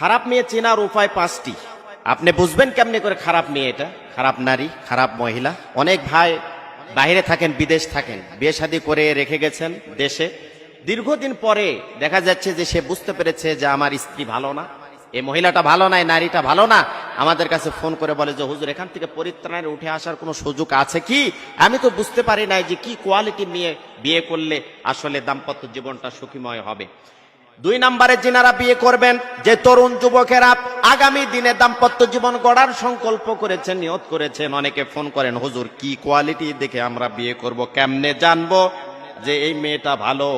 খারাপ মেয়ে চেনার উপায় পাঁচটি। আপনি বুঝবেন কেমনি করে খারাপ মেয়ে এটা? খারাপ নারী, খারাপ মহিলা। অনেক ভাই বাইরে থাকেন, বিদেশ থাকেন। বিয়ে করে রেখে গেছেন দেশে। দীর্ঘদিন পরে দেখা যাচ্ছে যে সে বুঝতে পেরেছে যে আমার স্ত্রী ভালো না। এই মহিলাটা ভালো না নারীটা ভালো না। আমাদের কাছে ফোন করে বলে যে, হুজুর, এখান থেকে পরিত্রাণের উঠে আসার কোনো সুযোগ আছে কি? আমি তো বুঝতে পারি নাই যে কি কোয়ালিটি নিয়ে বিয়ে করলে আসলে দাম্পত্য জীবনটা সুখীময় হবে। দুই নম্বরে যিনারা বিয়ে করবেন, যে তরুণ যুবকেরা আগামী দিনে দাম্পত্য জীবন গড়ার সংকল্প করেছেন নিয়ত করেছেন, অনেকে ফোন করেন, হুজুর, কি কোয়ালিটি দেখে আমরা বিয়ে করব, কেমনে জানব যে এই মেয়েটা ভালো,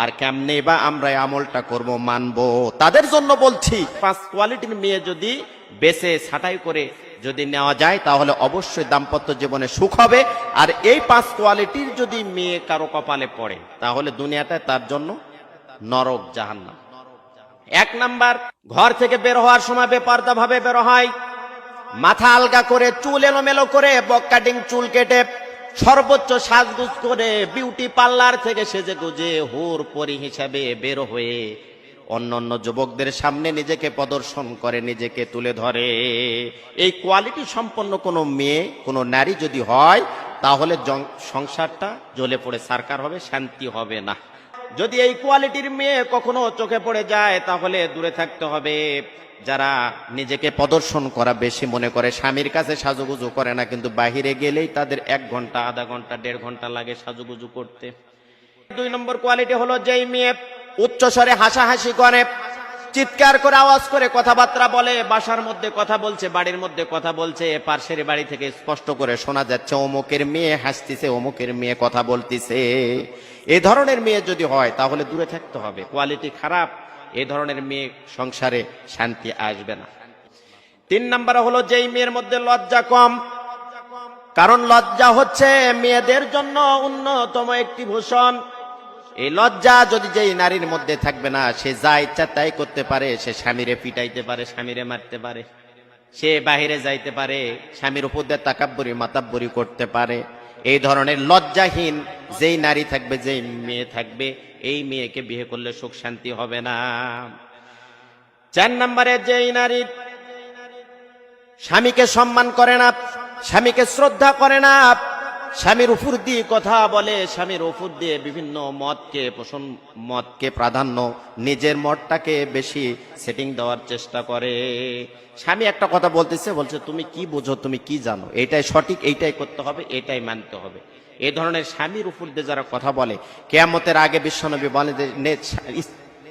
আর কেমনে বা আমরা আমলটা করব, মানবো? তাদের জন্য বলছি, পাঁচ কোয়ালিটির মেয়ে যদি বেছে, ছাটাই করে যদি নেওয়া যায়, তাহলে অবশ্যই দাম্পত্য জীবনে সুখ হবে, আর এই পাঁচ কোয়ালিটির যদি মেয়ে কারও কপালে পড়ে, তাহলে দুনিয়াটায় তার জন্য নরক জাহান্নাম। এক নাম্বার, ঘর থেকে বের হওয়ার সময় বেপর্দা ভাবে বের হয়। মাথা আলগা করে, চুল এলোমেলো করে বক কাটিং চুল কেটে, সর্বোচ্চ সাজগুজ করে বিউটি পার্লার থেকে সেজে গুজে হুর পরি হিসাবে বের হয়ে অন্য অন্য যুবকদের সামনে নিজেকে প্রদর্শন করে, নিজেকে তুলে ধরে। এই কোয়ালিটি সম্পন্ন কোনো মেয়ে, কোনো নারী যদি হয়, তাহলে সংসারটা জ্বলে পড়ে, সারকার হবে, শান্তি হবে না। যদি এই কোয়ালিটির মেয়ে কখনো চোখে পড়ে যায়, তাহলে দূরে থাকতে হবে। যারা নিজেকে প্রদর্শন করা বেশি মনে করে, স্বামীর কাছে সাজুগুজু করে না, কিন্তু বাহিরে গেলেই তাদের এক ঘণ্টা, আধা ঘণ্টা, দেড় ঘণ্টা লাগে সাজুগুজু করতে। দুই নম্বর কোয়ালিটি হলো যেই মেয়ে উচ্চস্বরে হাসাহাসি করে চিৎকার করে আওয়াজ করে কথাবার্তা বলে, বাসার মধ্যে কথা বলছে, বাড়ির মধ্যে কথা বলছে পার্শ্বের বাড়ি থেকে স্পষ্ট করে শোনা যাচ্ছে, অমুকের মেয়ে হাসতিছে, অমুকের মেয়ে কথা বলতিছে। এ ধরনের মেয়ে যদি হয়, তাহলে দূরে থাকতে হবে। কোয়ালিটি খারাপ, এ ধরনের মেয়ে সংসারে শান্তি আসবে না। তিন নাম্বার হলো, যেই মেয়ের মধ্যে লজ্জা কম, কারণ লজ্জা হচ্ছে মেয়েদের জন্য অন্যতম একটি ভূষণ। এই লজ্জা যদি যেই নারীর মধ্যে থাকবে না, সে যা ইচ্ছা তাই করতে পারে। সে স্বামীরে পিটাইতে পারে, স্বামীরে মারতে পারে। সে বাহিরে যাইতে পারে, স্বামীর উপর দিয়ে তাকাব্বরি, মাতাব্বরি করতে পারে। এই ধরনের লজ্জাহীন যেই নারী থাকবে, যেই মেয়ে থাকবে, এই মেয়েকে বিয়ে করলে সুখ শান্তি হবে না। চার নম্বরে যেই নারী স্বামীকে সম্মান করে না, স্বামীকে শ্রদ্ধা করে না স্বামীর উপর দিয়ে কথা বলে, স্বামীর উপর দিয়ে বিভিন্ন মতকে পোষণ, মতকে প্রাধান্য নিজের মতটাকে বেশি সেটিং দেওয়ার চেষ্টা করে। স্বামী একটা কথা বলতেছে, বলছে, তুমি কি বোঝো? তুমি কি জানো? এটাই সঠিক, এইটাই করতে হবে, এটাই মানতে হবে। এই ধরনের স্বামীর উপর দিয়ে যারা কথা বলে, কেয়ামতের আগে বিশ্বনবী বলে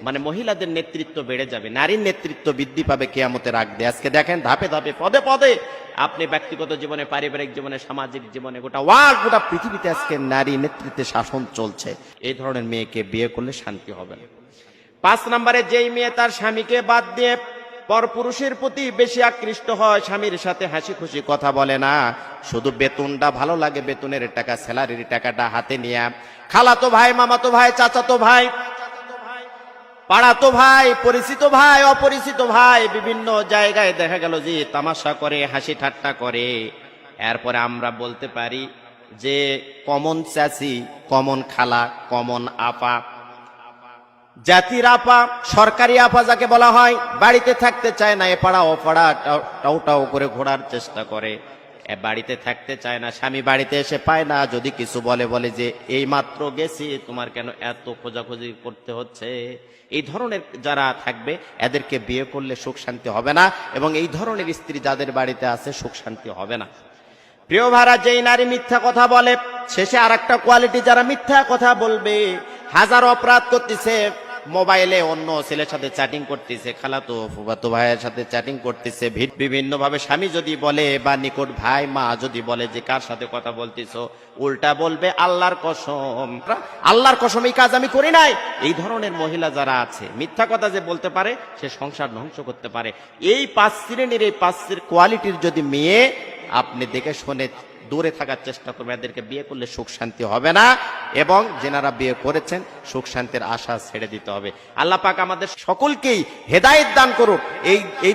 মানে মহিলাদের নেতৃত্ব বেড়ে যাবে, নারীর নেতৃত্ব বৃদ্ধি পাবে কেয়ামতের দিয়ে। আজকে দেখেন ধাপে ধাপে, পদে পদে আপনি ব্যক্তিগত জীবনে, পারিবারিক জীবনে, সামাজিক জীবনে, গোটা ওয়ার্ল্ড গোটা পৃথিবীতে আজকে নারী নেতৃত্বে শাসন চলছে। এই ধরনের মেয়েকে বিয়ে করলে শান্তি হবে না। পাঁচ নম্বরে, যেই মেয়ে তার স্বামীকে বাদ দিয়ে পরপুরুষের প্রতি বেশি আকৃষ্ট হয়, স্বামীর সাথে হাসি খুশি কথা বলে না। শুধু বেতনটা ভালো লাগে, বেতনের টাকা, স্যালারির টাকাটা হাতে নিয়ে। খালাতো ভাই, মামাতো ভাই, চাচাতো ভাই পাড়াতো ভাই, পরিচিত ভাই, অপরিচিত ভাই, বিভিন্ন জায়গায় দেখা গেল যে তামাশা করে, হাসি ঠাট্টা করে। এরপরে আমরা বলতে পারি যে কমন চাচি কমন খালা, কমন আপা। জাতির আপা, সরকারি আপা যাকে বলা হয়, বাড়িতে থাকতে চায় না, এ পাড়া ও পাড়া টাও- টাউ টাউ করে ঘোরার চেষ্টা করে। বাড়িতে থাকতে চায় না, স্বামী বাড়িতে এসে পায় না। যদি কিছু বলে বলে যে, এই মাত্র গেছি, তোমার কেন এত খোঁজাখুঁজি করতে হচ্ছে? এই ধরনের যারা থাকবে, এদেরকে বিয়ে করলে সুখ শান্তি হবে না এবং এই ধরনের স্ত্রী যাদের বাড়িতে আছে, সুখ শান্তি হবে না। প্রিয় ভাড়া, যেই নারী মিথ্যা কথা বলে, শেষে আর একটা কোয়ালিটি যারা মিথ্যা কথা বলবে, হাজার অপরাধ করতেছে মোবাইলে অন্য ছেলের সাথে চ্যাটিং করতেছে, খালাতো ফুফাতো ভাইয়ের সাথে চ্যাটিং করতেছে বিভিন্ন ভাবে স্বামী যদি বলে বা নিকট ভাই, মা যদি বলে যে কার সাথে কথা বলতেছ, উল্টা বলবে আল্লাহর কসম। আল্লাহর কসম এই কাজ আমি করি নাই। এই ধরনের মহিলা যারা আছে, মিথ্যা কথা যে বলতে পারে, সে সংসার ধ্বংস করতে পারে। এই পাঁচ শ্রেণির, এই পাঁচ কোয়ালিটির যদি মেয়ে, আপনি দেখে শুনে দূরে থাকার চেষ্টা করবে। এদেরকে বিয়ে করলে সুখ শান্তি হবে না এবং যেনারা বিয়ে করেছেন, সুখ শান্তির আশা ছেড়ে দিতে হবে। আল্লাহ পাক আমাদের সকলকেই হেদায়েত দান করুক। এই এই